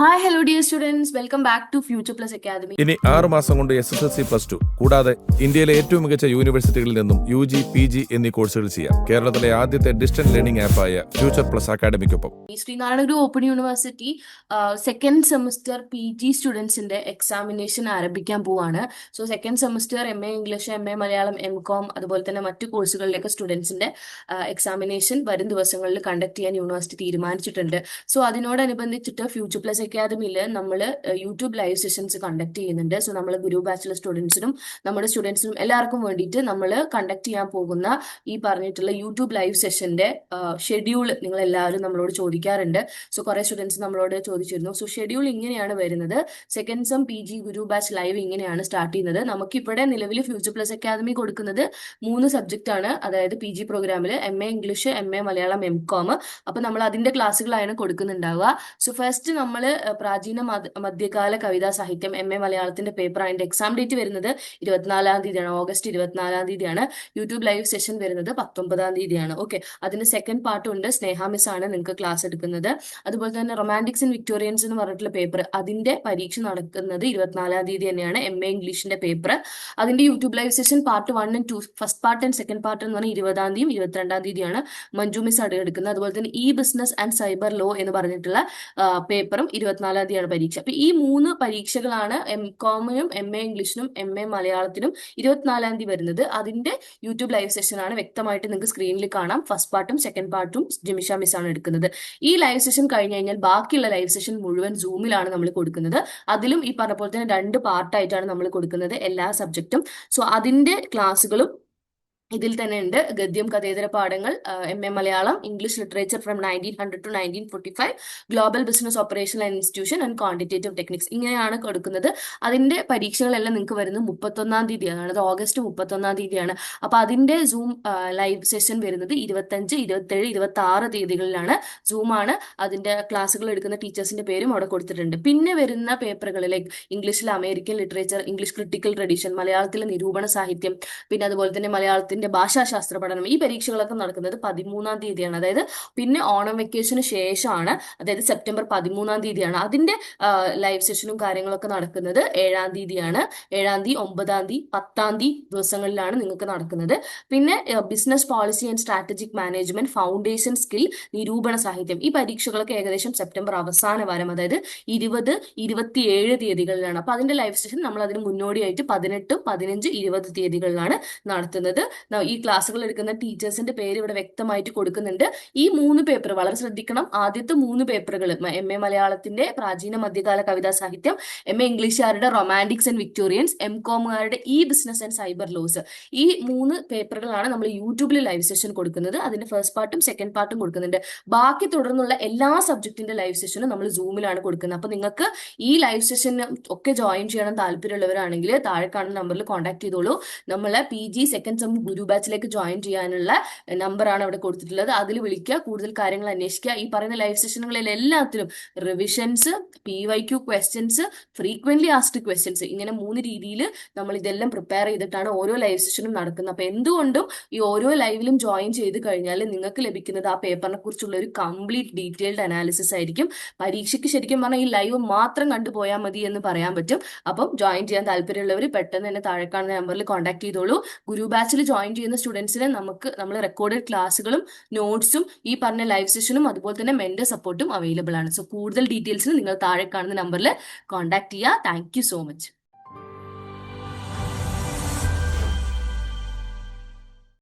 Hi hello dear students welcome back to future plus academy ഇനി ആറ് മാസം കൊണ്ട് S S L C plus two കൂടാതെ ഇന്ത്യയിലെ ഏറ്റവും മികച്ച യൂണിവേഴ്സിറ്റികളിൽ നിന്നും യു ജി പി ജി എന്നീ കോഴ്സുകൾ ചെയ്യാം. കേരളത്തിലെ ആദ്യത്തെ ഡിസ്റ്റന്റ് ലേണിംഗ് ആപ്പായ future plus അക്കാദമിക്കൊപ്പം Sreenarayana Guru open university second semester P G സ്റ്റുഡൻസിന്റെ examination ആരംഭിക്കാൻ പോവാണ്. So second semester M A English M A Malayalam M com അതുപോലെ തന്നെ മറ്റു കോഴ്സുകളിലേക്ക് സ്റ്റുഡൻസിന്റെ എക്സാമിനേഷൻ വരും ദിവസങ്ങളിൽ കണ്ടക്ട് ചെയ്യാൻ യൂണിവേഴ്സിറ്റി തീരുമാനിച്ചിട്ടുണ്ട്. സോ അതിനോടനുബന്ധിച്ചിട്ട് ഫ്യൂച്ചർ പ്ലസ് അക്കാദമിയിൽ നമ്മൾ യൂട്യൂബ് ലൈവ് സെഷൻസ് കണ്ടക്ട് ചെയ്യുന്നുണ്ട്. സോ നമ്മൾ ഗുരു ബാച്ചിലർ സ്റ്റുഡൻസിനും നമ്മുടെ സ്റ്റുഡൻസിനും എല്ലാവർക്കും വേണ്ടിയിട്ട് നമ്മൾ കണ്ടക്ട് ചെയ്യാൻ പോകുന്ന ഈ പറഞ്ഞിട്ടുള്ള യൂട്യൂബ് ലൈവ് സെഷന്റെ ഷെഡ്യൂൾ നിങ്ങൾ എല്ലാവരും നമ്മളോട് ചോദിക്കാറുണ്ട്. സോ കുറെ സ്റ്റുഡൻസ് നമ്മളോട് ചോദിച്ചിരുന്നു. സോ ഷെഡ്യൂൾ ഇങ്ങനെയാണ് വരുന്നത്. Second sem P G Guru batch live ഇങ്ങനെയാണ് സ്റ്റാർട്ട് ചെയ്യുന്നത്. നമുക്കിവിടെ നിലവിൽ ഫ്യൂച്ചർ പ്ലസ് അക്കാദമി കൊടുക്കുന്നത് മൂന്ന് സബ്ജക്റ്റ് ആണ്. അതായത് പി ജി പ്രോഗ്രാമിൽ M A English M A Malayalam M com അപ്പൊ നമ്മൾ അതിന്റെ ക്ലാസ്സുകളാണ് കൊടുക്കുന്നുണ്ടാവുക. സോ ഫസ്റ്റ് നമ്മൾ പ്രാചീന മധ്യകാല കവിതാ സാഹിത്യം എം എ മലയാളത്തിന്റെ പേപ്പർ അതിന്റെ എക്സാം ഡേറ്റ് വരുന്നത് ഇരുപത്തിനാലാം തീയതിയാണ്. ഓഗസ്റ്റ് ഇരുപത്തിനാലാം തീയതിയാണ്. യൂട്യൂബ് ലൈവ് സെഷൻ വരുന്നത് പത്തൊമ്പതാം തീയതിയാണ്. ഓക്കെ അതിന് സെക്കൻഡ് പാർട്ടും ഉണ്ട്. സ്നേഹ മിസ് ആണ് നിങ്ങൾക്ക് ക്ലാസ് എടുക്കുന്നത്. അതുപോലെ തന്നെ റൊമാന്റിക്സ് ആൻഡ് വിക്ടോറിയൻസ് എന്ന് പറഞ്ഞിട്ടുള്ള പേപ്പർ അതിന്റെ പരീക്ഷ നടക്കുന്നത് ഇരുപത്തിനാലാം തീയതി തന്നെയാണ് എം എ ഇംഗ്ലീഷിന്റെ പേപ്പർ അതിന്റെ YouTube live session part one and two first part and second part എന്ന് പറഞ്ഞാൽ ഇരുപതാം തീയതി ഇരുപത്തിരണ്ടാം തീയതിയാണ് മഞ്ജു മിസ് ആണ് എടുക്കുന്നത് അതുപോലെ തന്നെ e business and cyber law എന്ന് പറഞ്ഞിട്ടുള്ള പേപ്പറും ഇരുപത്തിനാലാം തീയതിയാണ് പരീക്ഷ. അപ്പൊ ഈ മൂന്ന് പരീക്ഷകളാണ് എം കോമിനും എം എ ഇംഗ്ലീഷിനും എം എ മലയാളത്തിനും ഇരുപത്തിനാലാം തീയതി വരുന്നത്. അതിന്റെ യൂട്യൂബ് ലൈവ് സെഷൻ ആണ് വ്യക്തമായിട്ട് നിങ്ങൾക്ക് സ്ക്രീനിൽ കാണാം. ഫസ്റ്റ് പാർട്ടും സെക്കൻഡ് പാർട്ടും ജിമിഷ മിസ് ആണ് എടുക്കുന്നത്. ഈ ലൈവ് സെഷൻ കഴിഞ്ഞു കഴിഞ്ഞാൽ ബാക്കിയുള്ള ലൈവ് സെഷൻ മുഴുവൻ സൂമിലാണ് നമ്മൾ കൊടുക്കുന്നത്. അതിലും ഈ പറഞ്ഞ പോലെ തന്നെ രണ്ട് പാർട്ടായിട്ടാണ് നമ്മൾ കൊടുക്കുന്നത് എല്ലാ സബ്ജക്റ്റും സോ അതിന്റെ ക്ലാസ്സുകളും ഇതിൽ തന്നെ ഉണ്ട് ഗദ്യം കഥേതര പാഠങ്ങൾ M A Malayalam English literature from nineteen hundred to nineteen forty five global business operation and institution and quantitative techniques ഇങ്ങനെയാണ് കൊടുക്കുന്നത്. അതിന്റെ പരീക്ഷകളെല്ലാം നിങ്ങൾക്ക് വരുന്നത് മുപ്പത്തൊന്നാം തീയതിയാണ്. അത് ഓഗസ്റ്റ് മുപ്പത്തൊന്നാം തീയതിയാണ്. അപ്പൊ അതിന്റെ സൂം ലൈവ് സെഷൻ വരുന്നത് ഇരുപത്തഞ്ച് ഇരുപത്തേഴ് ഇരുപത്തി ആറ് തീയതികളിലാണ് സൂമാണ് അതിന്റെ ക്ലാസ്സുകൾ എടുക്കുന്ന ടീച്ചേഴ്സിന്റെ പേരും അവിടെ കൊടുത്തിട്ടുണ്ട്. പിന്നെ വരുന്ന പേപ്പറുകളിലെ ഇംഗ്ലീഷിൽ American literature English critical tradition മലയാളത്തിലെ നിരൂപണ സാഹിത്യം പിന്നെ അതുപോലെ തന്നെ മലയാളത്തിന്റെ ഭാഷാശാസ്ത്ര പഠനം. ഈ പരീക്ഷകളൊക്കെ നടക്കുന്നത് പതിമൂന്നാം തീയതിയാണ്. അതായത് പിന്നെ ഓണം വെക്കേഷന് ശേഷമാണ്. അതായത് സെപ്റ്റംബർ പതിമൂന്നാം തീയതിയാണ്. അതിന്റെ ലൈവ് സെഷനും കാര്യങ്ങളൊക്കെ നടക്കുന്നത് ഏഴാം തീയതിയാണ്. ഏഴാം തീയതി ഒമ്പതാം തീയതി പത്താം തീയതി ദിവസങ്ങളിലാണ് നിങ്ങൾക്ക് നടക്കുന്നത്. പിന്നെ business policy and strategic management foundation skill നിരൂപണ സാഹിത്യം. ഈ പരീക്ഷകളൊക്കെ ഏകദേശം സെപ്റ്റംബർ അവസാന വാരം അതായത് ഇരുപത് ഇരുപത്തിയേഴ് തീയതികളിലാണ്. അപ്പൊ അതിന്റെ ലൈവ് സെഷൻ നമ്മൾ അതിന് മുന്നോടിയായിട്ട് പതിനെട്ട് പതിനഞ്ച് ഇരുപത് തീയതികളിലാണ് നടത്തുന്നത്. ഈ ക്ലാസ്സുകൾ എടുക്കുന്ന ടീച്ചേഴ്സിന്റെ പേര് ഇവിടെ വ്യക്തമായിട്ട് കൊടുക്കുന്നുണ്ട്. ഈ മൂന്ന് പേപ്പർ വളരെ ശ്രദ്ധിക്കണം. ആദ്യത്തെ മൂന്ന് പേപ്പറുകൾ എം എ മലയാളത്തിന്റെ പ്രാചീന മധ്യകാല കവിതാ സാഹിത്യം എം എ ഇംഗ്ലീഷുകാരുടെ romantics and Victorians M കോമുകാരുടെ e business and cyber laws ഈ മൂന്ന് പേപ്പറുകളാണ് നമ്മൾ യൂട്യൂബിൽ ലൈവ് സെഷൻ കൊടുക്കുന്നത്. അതിന്റെ ഫസ്റ്റ് പാർട്ടും സെക്കൻഡ് പാർട്ടും കൊടുക്കുന്നുണ്ട്. ബാക്കി തുടർന്നുള്ള എല്ലാ സബ്ജക്റ്റിന്റെ ലൈവ് സെഷനും നമ്മൾ സൂമിലാണ് കൊടുക്കുന്നത്. അപ്പൊ നിങ്ങൾക്ക് ഈ ലൈവ് സെഷൻ ഒക്കെ ജോയിൻ ചെയ്യണം താല്പര്യമുള്ളവരാണെങ്കിൽ താഴെ കാണുന്ന നമ്പറിൽ കോൺടാക്ട് ചെയ്തോളൂ. നമ്മളെ P G second sem Guru ബാച്ചിലേക്ക് join ചെയ്യാനുള്ള നമ്പറാണ് അവിടെ കൊടുത്തിട്ടുള്ളത്. അതിൽ വിളിക്കുക കൂടുതൽ കാര്യങ്ങൾ അന്വേഷിക്കുക. ഈ പറയുന്ന ലൈവ് സെഷനുകളിൽ എല്ലാത്തിലും revisions P Y Q questions frequently asked questions ഇങ്ങനെ മൂന്ന് രീതിയിൽ നമ്മൾ ഇതെല്ലാം പ്രിപ്പയർ ചെയ്തിട്ടാണ് ഓരോ ലൈവ് സെഷനും നടക്കുന്നത്. അപ്പൊ എന്തുകൊണ്ടും ഈ ഓരോ ലൈവിലും ജോയിൻ ചെയ്ത് കഴിഞ്ഞാൽ നിങ്ങൾക്ക് ലഭിക്കുന്നത് ആ പേപ്പറിനെ കുറിച്ചുള്ള ഒരു കംപ്ലീറ്റ് ഡീറ്റെയിൽഡ് അനാലിസിസ് ആയിരിക്കും. പരീക്ഷയ്ക്ക് ശരിക്കും പറഞ്ഞാൽ ഈ ലൈവ് മാത്രം കണ്ടുപോയാൽ മതി എന്ന് പറയാൻ പറ്റും. അപ്പം ജോയിൻ ചെയ്യാൻ താല്പര്യമുള്ളവർ പെട്ടെന്ന് തന്നെ താഴെ കാണുന്ന നമ്പറിൽ കോൺടാക്ട് ചെയ്തോളൂ. ഗുരു ബാച്ചിൽ ജോയിൻ ചെയ്യുന്ന സ്റ്റുഡൻസിന് നമുക്ക് നമ്മൾ റെക്കോർഡഡ് ക്ലാസ്സുകളും നോട്ട്സും ഈ പറഞ്ഞ ലൈവ് സെഷനും അതുപോലെ തന്നെ മെന്റർ സപ്പോർട്ടും അവൈലബിൾ ആണ്. സോ കൂടുതൽ ഡീറ്റെയിൽസിന് നിങ്ങൾ താഴെ കാണുന്ന നമ്പറിൽ കോൺടാക്ട് ചെയ്യുക. Thank so much